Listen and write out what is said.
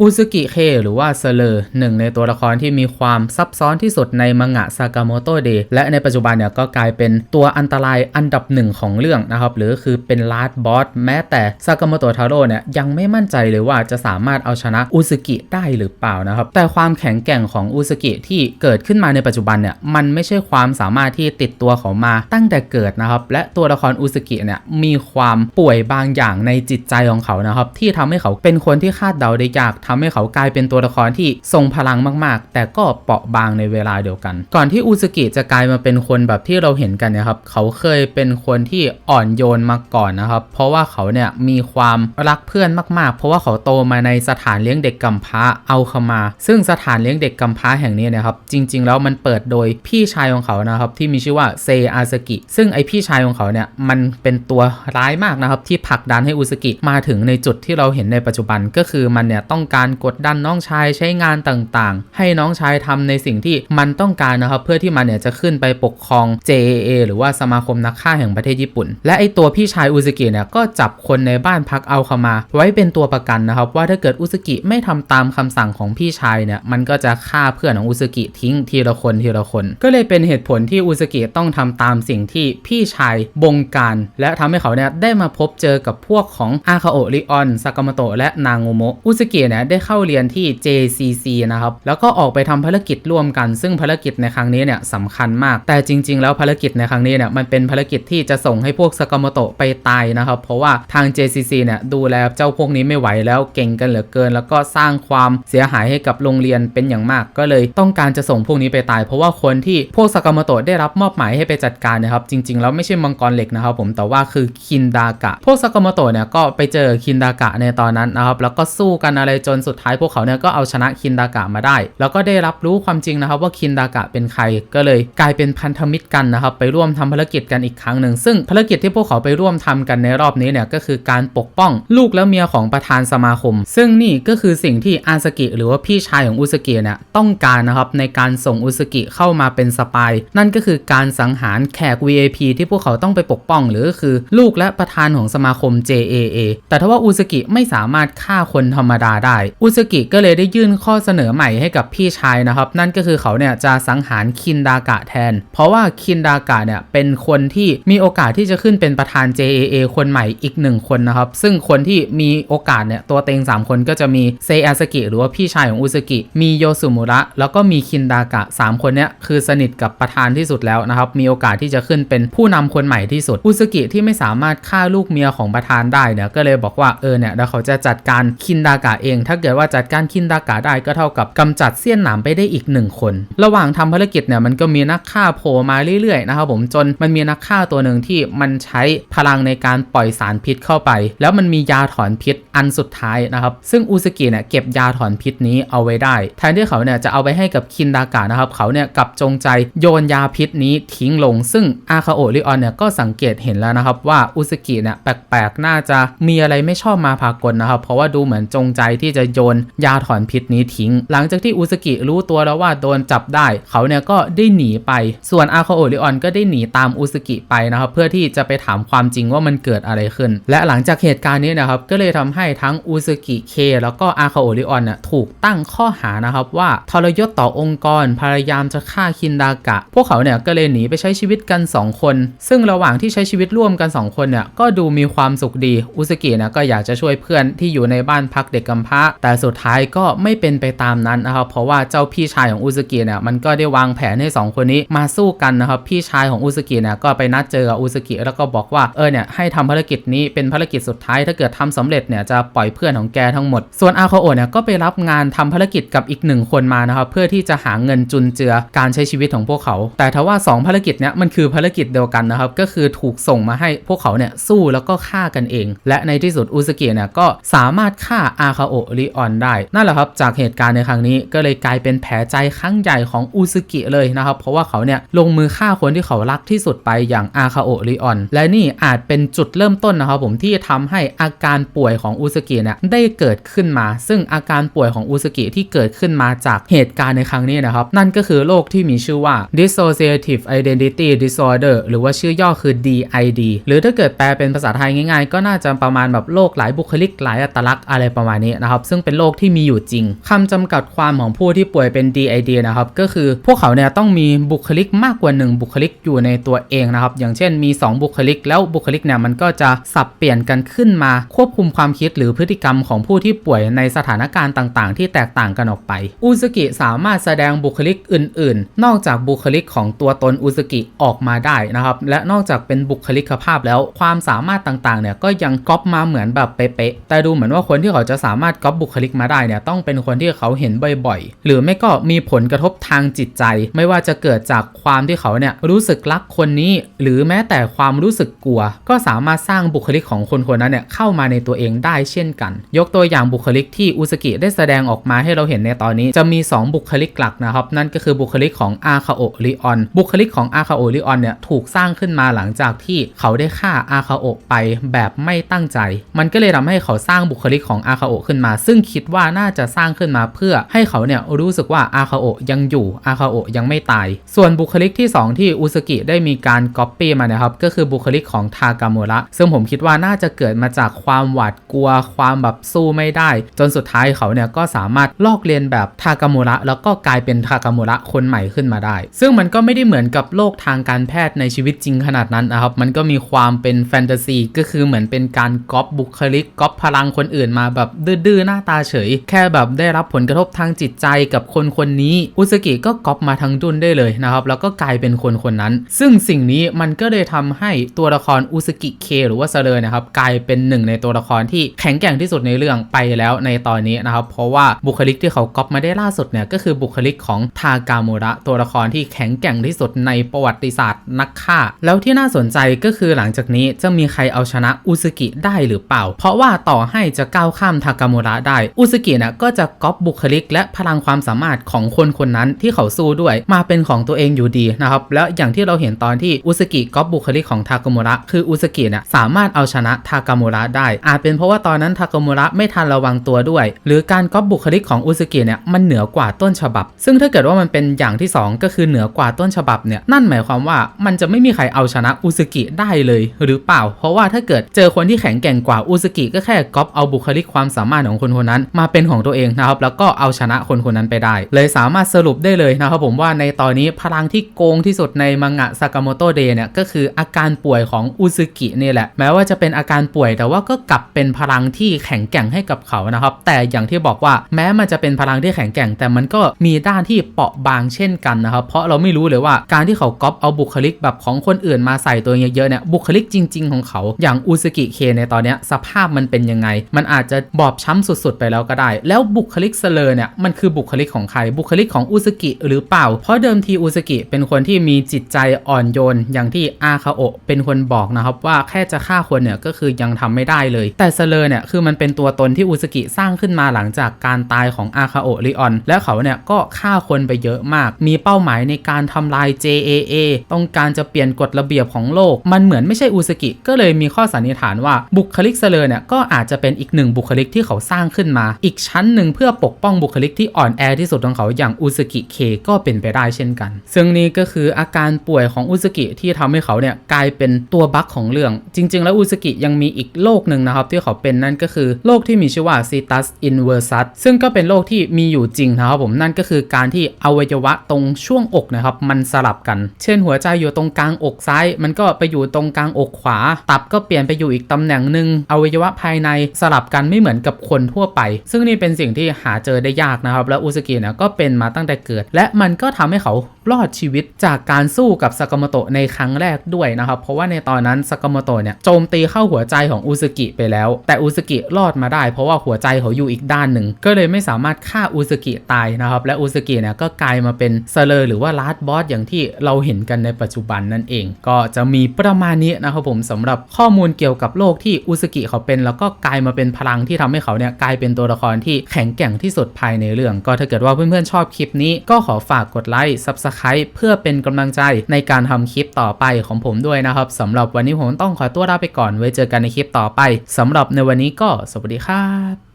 อุซึกิเคหรือว่าเซเลอร์หนึ่งในตัวละครที่มีความซับซ้อนที่สุดในมังงะซากาโมโตเดและในปัจจุบันเนี่ยก็กลายเป็นตัวอันตรายอันดับหนึ่งของเรื่องนะครับ หรือคือเป็นลาดบอสแม้แต่ซากาโมโตทาโร่เนี่ยยังไม่มั่นใจเลยว่าจะสามารถเอาชนะอุซึกิได้หรือเปล่านะครับ แต่ความแข็งแกร่งของอุซึกิที่เกิดขึ้นมาในปัจจุบันเนี่ยมันไม่ใช่ความสามารถที่ติดตัวเขามาตั้งแต่เกิดนะครับ และตัวละครอุซึกิเนี่ยมีความป่วยบางอย่างในจิตใจของเขานะครับที่ทำให้เขาเป็นคนที่คาดเดาได้ยากทำให้เขากลายเป็นตัวละครที่ทรงพลังมากๆ แต่ก็เปราะบางในเวลาเดียวกัน ก่อนที่อุซึกิจะกลายมาเป็นคนแบบที่เราเห็นกันเนี่ยครับ เขาเคยเป็นคนที่อ่อนโยนมาก่อนนะครับ เพราะว่าเขาเนี่ยมีความรักเพื่อนมากๆ เพราะว่าเขาโตมาในสถานเลี้ยงเด็กกำพร้าเอาเข้ามา ซึ่งสถานเลี้ยงเด็กกำพร้าแห่งนี้เนะครับ จริง ๆ แล้วมันเปิดโดยพี่ชายของเขานะครับ ที่มีชื่อว่าเซอาซากิ ซึ่งไอพี่ชายของเขาเนี่ยมันเป็นตัวร้ายมากนะครับ ที่ผลักดันให้อุซึกิมาถึงในจุดที่เราเห็นในปัจจุบันก็คือมันเนี่ยต้องการกดดันน้องชายใช้งานต่างๆ ให้น้องชายทำในสิ่งที่มันต้องการนะครับเพื่อที่มันเนี่ยจะขึ้นไปปกครอง JAA หรือว่าสมาคมนักฆ่าแห่งประเทศญี่ปุ่น และไอตัวพี่ชายอุซึกิเนี่ยก็จับคนในบ้านพักเอาเข้ามา ไว้เป็นตัวประกันนะครับว่าถ้าเกิดอุซึกิไม่ทำตามคำสั่งของพี่ชายเนี่ยมันก็จะฆ่าเพื่อนของอุซึกิทิ้งทีละคนทีละคน ก็เลยเป็นเหตุผลที่อุซึกิต้องทำตามสิ่งที่พี่ชายบงการ และทำให้เขาเนี่ยได้มาพบเจอกับพวกของอาคาโอริออนซากามโตะและนางโงโมะอุซึกิเนี่ยได้เข้าเรียนที่ JCC นะครับ แล้วก็ออกไปทำภารกิจร่วมกัน ซึ่งภารกิจในครั้งนี้เนี่ยสำคัญมาก แต่จริง ๆ แล้วภารกิจในครั้งนี้เนี่ยมันเป็นภารกิจที่จะส่งให้พวกซากามโตะไปตายนะครับ เพราะว่าทาง JCC เนี่ยดูแลเจ้าพวกนี้ไม่ไหวแล้วเก่งกันเหลือเกิน แล้วก็สร้างความเสียหายให้กับโรงเรียนเป็นอย่างมาก ก็เลยต้องการจะส่งพวกนี้ไปตาย เพราะว่าคนที่พวกซากามโตะได้รับมอบหมายให้ไปจัดการนะครับ จริง ๆ แล้วไม่ใช่มังกรเหล็กนะครับ ผมแต่ว่าคือคินดากะ พวกซากามโตะเนี่ยก็ไปเจอคินดากะในตอนนั้นนะครับแล้วก็สู้กันอะไรจนสุดท้ายพวกเขาเนี่ยก็เอาชนะคินดากะมาได้ แล้วก็ได้รับรู้ความจริงนะครับว่าคินดากะเป็นใครก็เลยกลายเป็นพันธมิตรกันนะครับไปร่วมทำภารกิจกันอีกครั้งหนึ่งซึ่งภารกิจที่พวกเขาไปร่วมทำกันในรอบนี้เนี่ยก็คือการปกป้องลูกและเมียของประธานสมาคม ซึ่งนี่ก็คือสิ่งที่อาซากิ หรือว่าพี่ชายของอุสกิเนี่ยต้องการนะครับในการส่งอุสกิเข้ามาเป็นสปายนั่นก็คือการสังหารแขก VIP ที่พวกเขาต้องไปปกป้อง หรือคือลูกและประธานของสมาคม JAA แต่ถ้าว่าอุสกิไม่สามารถฆ่าคนธรรมดาได้อุสกิก็เลยได้ยื่นข้อเสนอใหม่ให้กับพี่ชายนะครับ นั่นก็คือเขาเนี่ยจะสังหารคินดากะแทน เพราะว่าคินดากะเนี่ยเป็นคนที่มีโอกาสที่จะขึ้นเป็นประธาน JAA คนใหม่อีกหนึ่งคนนะครับ ซึ่งคนที่มีโอกาสเนี่ยตัวเต็ง 3 คนก็จะมีเซอาสกิหรือว่าพี่ชายของอุสกิมีโยสุมุระแล้วก็มีคินดากะ 3 คนเนี้ยคือสนิทกับประธานที่สุดแล้วนะครับมีโอกาสที่จะขึ้นเป็นผู้นำคนใหม่ที่สุดอุสกิที่ไม่สามารถฆ่าลูกเมียของประธานได้เนี่ยก็เลยบอกว่าเออเนี่ยเดี๋ยวเขาจะจัดการคินดากะเองถ้าเกิดว่าจัดการคินดากะได้ก็เท่ากับกำจัดเสี้ยนหนามไปได้อีกหนึ่งคน ระหว่างทำภารกิจเนี่ยมันก็มีนักฆ่าโผล่มาเรื่อยๆนะครับผมจนมันมีนักฆ่าตัวหนึ่งที่มันใช้พลังในการปล่อยสารพิษเข้าไป แล้วมันมียาถอนพิษอันสุดท้ายนะครับ ซึ่งอุสกิเนี่ยเก็บยาถอนพิษนี้เอาไว้ได้ แทนที่เขาเนี่ยจะเอาไปให้กับคินดากะนะครับ เขาเนี่ยกลับจงใจโยนยาพิษนี้ทิ้งลง ซึ่งอาคาโอริออนเนี่ยก็สังเกตเห็นแล้วนะครับว่าอุสกิเนี่ยแปลกๆน่าจะมีอะไรไม่ชอบมาพากลนะครับ เพราะว่าดูเหมือนจงใจที่จะโยนยาถอนพิษนี้ทิ้ง หลังจากที่อุสกิรู้ตัวแล้วว่าโดนจับได้ เขาเนี่ยก็ได้หนีไป ส่วนอาคาโอริออนก็ได้หนีตามอุสกิไปนะครับ เพื่อที่จะไปถามความจริงว่ามันเกิดอะไรขึ้น และหลังจากเหตุการณ์นี้นะครับ ก็เลยทำให้ทั้งอุสกิเค แล้วก็อาคาโอริออนเนี่ยถูกตั้งข้อหานะครับว่าทรยศต่อองค์กรพยายามจะฆ่าคินดากะ พวกเขาเนี่ยก็เลยหนีไปใช้ชีวิตกัน 2 คน ซึ่งระหว่างที่ใช้ชีวิตร่วมกัน 2 คนเนี่ยก็ดูมีความสุขดีอุสกิเนี่ยก็อยากจะช่วยเพื่อนที่อยู่ในบ้านพักเด็กกำพร้าแต่สุดท้ายก็ไม่เป็นไปตามนั้นนะครับ เพราะว่าเจ้าพี่ชายของอุสกิเนี่ยมันก็ได้วางแผนให้ 2 คนนี้มาสู้กันนะครับ พี่ชายของอุสกิเนี่ยก็ไปนัดเจอกับอุสกิแล้วก็บอกว่าเออเนี่ยให้ทำภารกิจนี้เป็นภารกิจสุดท้ายถ้าเกิดทำสำเร็จเนี่ยจะปล่อยเพื่อนของแกทั้งหมด ส่วนอาคาโอเนี่ยก็ไปรับงานทำภารกิจกับอีกหนึ่งคนมานะครับเพื่อที่จะหาเงินจุนเจือการใช้ชีวิตของพวกเขา แต่ทว่า2ภารกิจเนี้ยมันคือภารกิจเดียวกันนะครับก็คือถูกส่งมาให้พวกเขาเนี่ยสู้แล้วก็ฆ่ากันเอง และในที่สุดอุสกิเนี่ยก็สามารถฆ่าอาคาโอริออนได้ นั่นแหละครับ จากเหตุการณ์ในครั้งนี้ก็เลยกลายเป็นแผลใจครั้งใหญ่ของอุสกิเลยนะครับ เพราะว่าเขาเนี่ยลงมือฆ่าคนที่เขารักที่สุดไปอย่างอาคาโอริออน และนี่อาจเป็นจุดเริ่มต้นนะครับผมที่ทำให้อาการป่วยของอุสกิเนี่ยได้เกิดขึ้นมา ซึ่งอาการป่วยของอุสกิที่เกิดขึ้นมาจากเหตุการณ์ในครั้งนี้นะครับนั่นก็คือโรคที่มีชื่อว่า dissociative identity disorder หรือว่าชื่อย่อคือ DID หรือถ้าเกิดแปลเป็นภาษาไทยง่ายๆ ก็น่าจะประมาณแบบโรคหลายบุคลิกหลายอัตลักษณ์อะไรประมาณนี้นะครับซึ่งเป็นโรคที่มีอยู่จริงคำจำกัดความของผู้ที่ป่วยเป็น DID นะครับก็คือพวกเขาเนี่ยต้องมีบุคลิกมากกว่า 1 บุคลิกอยู่ในตัวเองนะครับอย่างเช่นมี 2 บุคลิก แล้วบุคลิกเนี่ยมันก็จะสับเปลี่ยนกันขึ้นมาควบคุมความคิดหรือพฤติกรรมของผู้ที่ป่วยในสถานการณ์ต่าง ๆ ที่แตกต่างกันออกไป อุซกิสามารถแสดงบุคลิกอื่น ๆ นอกจากบุคลิกของตัวตนอุซกิออกมาได้นะครับและนอกจากเป็นบุคลิกภาพแล้วความสามารถต่าง ๆ เนี่ยก็ยังก๊อปมาเหมือนแบบเป๊ะๆแต่ดูเหมือนว่าคนที่เขาจะสามารถก๊อปบุคลิกมาได้เนี่ยต้องเป็นคนที่เขาเห็นบ่อยๆ หรือไม่ก็มีผลกระทบทางจิตใจ ไม่ว่าจะเกิดจากความที่เขาเนี่ยรู้สึกรักคนนี้ หรือแม้แต่ความรู้สึกกลัว ก็สามารถสร้างบุคลิกของคนคนนั้นเนี่ยเข้ามาในตัวเองได้เช่นกัน ยกตัวอย่างบุคลิกที่อุสกิได้แสดงออกมาให้เราเห็นในตอนนี้จะมี 2 บุคลิกหลักนะครับนั่นก็คือบุคลิกของอาคาโอริออนบุคลิกของอาคาโอริออนเนี่ยถูกสร้างขึ้นมาหลังจากที่เขาได้ฆ่าอาคาโอไปแบบไม่ตั้งใจ มันก็เลยทำให้เขาสร้างบุคลิกของอาคาโอขึ้นมาซึ่งคิดว่าน่าจะสร้างขึ้นมาเพื่อให้เขาเนี่ยรู้สึกว่าอาคาโอะยังอยู่อาคาโอะยังไม่ตาย ส่วนบุคลิกที่ 2 ที่อุสกิได้มีการก๊อปปี้มานะครับก็คือบุคลิกของทากาโมระซึ่งผมคิดว่าน่าจะเกิดมาจากความหวาดกลัว ความแบบสู้ไม่ได้ จนสุดท้ายเขาเนี่ยก็สามารถลอกเลียนแบบทากาโมระแล้วก็กลายเป็นทากาโมระคนใหม่ขึ้นมาได้ ซึ่งมันก็ไม่ได้เหมือนกับโลกทางการแพทย์ในชีวิตจริงขนาดนั้นนะครับมันก็มีความเป็นแฟนตาซีก็คือเหมือนเป็นการก๊อปบุคลิกก๊อปพลังคนอื่นมาแบบดื้อๆหน้าาตาเฉย แค่แบบได้รับผลกระทบทางจิตใจกับคนคนนี้อุสกิก็ก๊อปมาทั้งดุนได้เลยนะครับ แล้วก็กลายเป็นคนคนนั้น ซึ่งสิ่งนี้มันก็เลยทำให้ตัวละครอุสกิเคหรือว่าเซเลอร์นะครับกลายเป็นหนึ่งในตัวละครที่แข็งแกร่งที่สุดในเรื่องไปแล้วในตอนนี้นะครับ เพราะว่าบุคลิกที่เขาก๊อปมาได้ล่าสุดเนี่ยก็คือบุคลิกของทากาโมระตัวละครที่แข็งแกร่งที่สุดในประวัติศาสตร์นักฆ่า แล้วที่น่าสนใจก็คือหลังจากนี้จะมีใครเอาชนะอุสกิได้หรือเปล่า เพราะว่าต่อให้จะก้าวข้ามทากาโมระได้ อุสกิเนี่ยก็จะก๊อปบุคลิก และพลังความสามารถของคนคนนั้นที่เขาสู้ด้วย มาเป็นของตัวเองอยู่ดีนะครับ แล้วอย่างที่เราเห็นตอนที่อุสกิก๊อปบุคลิกของทากาโมระคืออุสกิเนี่ยสามารถเอาชนะทากาโมระได้ อาจเป็นเพราะว่าตอนนั้นทากาโมระไม่ทันระวังตัวด้วย หรือการก๊อปบุคลิกของอุสกิเนี่ยมันเหนือกว่าต้นฉบับ ซึ่งถ้าเกิดว่ามันเป็นอย่างที่ 2 ก็คือเหนือกว่าต้นฉบับเนี่ยนั่นหมายความว่ามันจะไม่มีใครเอาชนะอุสกิได้เลยหรือเปล่า เพราะว่าถ้าเกิดเจอคนที่แข็งแกร่งกว่าอุสกิก็แค่ก๊อปเอาบุคลิกความสามารถของคนคนนั้นมาเป็นของตัวเองนะครับแล้วก็เอาชนะคนคนนั้นไปได้ เลยสามารถสรุปได้เลยนะครับผมว่าในตอนนี้พลังที่โกงที่สุดในมังงะซากาโมโตเดเนี่ยก็คืออาการป่วยของอุสกินี่แหละ แม้ว่าจะเป็นอาการป่วยแต่ว่าก็กลับเป็นพลังที่แข็งแกร่งให้กับเขานะครับ แต่อย่างที่บอกว่าแม้มันจะเป็นพลังที่แข็งแกร่ง แต่มันก็มีด้านที่เปราะบางเช่นกันนะครับ เพราะเราไม่รู้เลยว่าการที่เขาก๊อปเอาบุคลิกแบบของคนอื่นมาใส่ตัวเองเยอะๆเนี่ยบุคลิกจริง ๆ ของเขาอย่างอุสกิเคในตอนนี้สภาพมันเป็นยังไง มันอาจจะบอบช้ำสุดๆไปแล้วก็ได้ แล้วบุคลิกเซเลอร์เนี่ยมันคือบุคลิกของใครบุคลิกของอุสกิหรือเปล่า เพราะเดิมทีอุสกิเป็นคนที่มีจิตใจอ่อนโยน อย่างที่อาคาโอะเป็นคนบอกนะครับว่าแค่จะฆ่าคนเนี่ยก็คือยังทำไม่ได้เลย แต่เซเลอร์เนี่ยคือมันเป็นตัวตนที่อุสกิสร้างขึ้นมาหลังจากการตายของอาคาโอะริออนและเขาเนี่ยก็ฆ่าคนไปเยอะมาก มีเป้าหมายในการทำลาย JAA ต้องการจะเปลี่ยนกฎระเบียบของโลก มันเหมือนไม่ใช่อุสกิก็เลยมีข้อสันนิษฐานว่าบุคลิกเซเลอร์เนี่ยก็อาจจะเป็นอีกหนึ่งบุคลิกที่เขาสร้างขึ้นมา อีกชั้นหนึ่งเพื่อปกป้องบุคลิกที่อ่อนแอที่สุดของเขาอย่างอุสกิเคก็เป็นไปได้เช่นกัน ซึ่งนี่ก็คืออาการป่วยของอุสกิที่ทำให้เขาเนี่ยกลายเป็นตัวบั๊กของเรื่อง จริง ๆ แล้วอุสกิยังมีอีกโรคหนึ่งนะครับที่เขาเป็นนั่นก็คือโรคที่มีชื่อว่า Citus inversus ซึ่งก็เป็นโรคที่มีอยู่จริงนะครับผมนั่นก็คือการที่อวัยวะตรงช่วงอกนะครับมันสลับกัน เช่น หัวใจอยู่ตรงกลางอกซ้าย มันก็ไปอยู่ตรงกลางอกขวา ตับก็เปลี่ยนไปอยู่อีกตำแหน่งหนึ่งอวัยวะภายในสลับกันไม่เหมือนกับคนทั่วไป ซึ่งนี่เป็นสิ่งที่หาเจอได้ยากนะครับ แล้วอุสกิเนี่ยก็เป็นมาตั้งแต่เกิด และมันก็ทำให้เขา รอดชีวิตจากการสู้กับซากามโตะในครั้งแรกด้วยนะครับ เพราะว่าในตอนนั้นซากามโตะเนี่ยโจมตีเข้าหัวใจของอุสกิไปแล้ว แต่อุสกิรอดมาได้ เพราะว่าหัวใจเขาอยู่อีกด้านหนึ่ง ก็เลยไม่สามารถฆ่าอุสกิตายนะครับ และอุสกิเนี่ยก็กลายมาเป็นเซเลอร์หรือว่าลาสบอสอย่างที่เราเห็นกันในปัจจุบันนั่นเอง ก็จะมีประมาณนี้นะครับผมสำหรับข้อมูลเกี่ยวกับโลกที่อุสกิเขาเป็น แล้วก็กลายมาเป็นพลังที่ทำให้เขาเนี่ยกลายเป็นตัวละครที่แข็งแกร่งที่สุดภายในเรื่อง ก็ถ้าเกิดว่าเพื่อนๆชอบคลิปนี้ก็ขอฝากกดไลค์ Subscribe เพื่อเป็นกำลังใจในการทำคลิปต่อไปของผมด้วยนะครับสำหรับวันนี้ผมต้องขอตัวลาไปก่อนไว้เจอกันในคลิปต่อไปสำหรับในวันนี้ก็สวัสดีครับ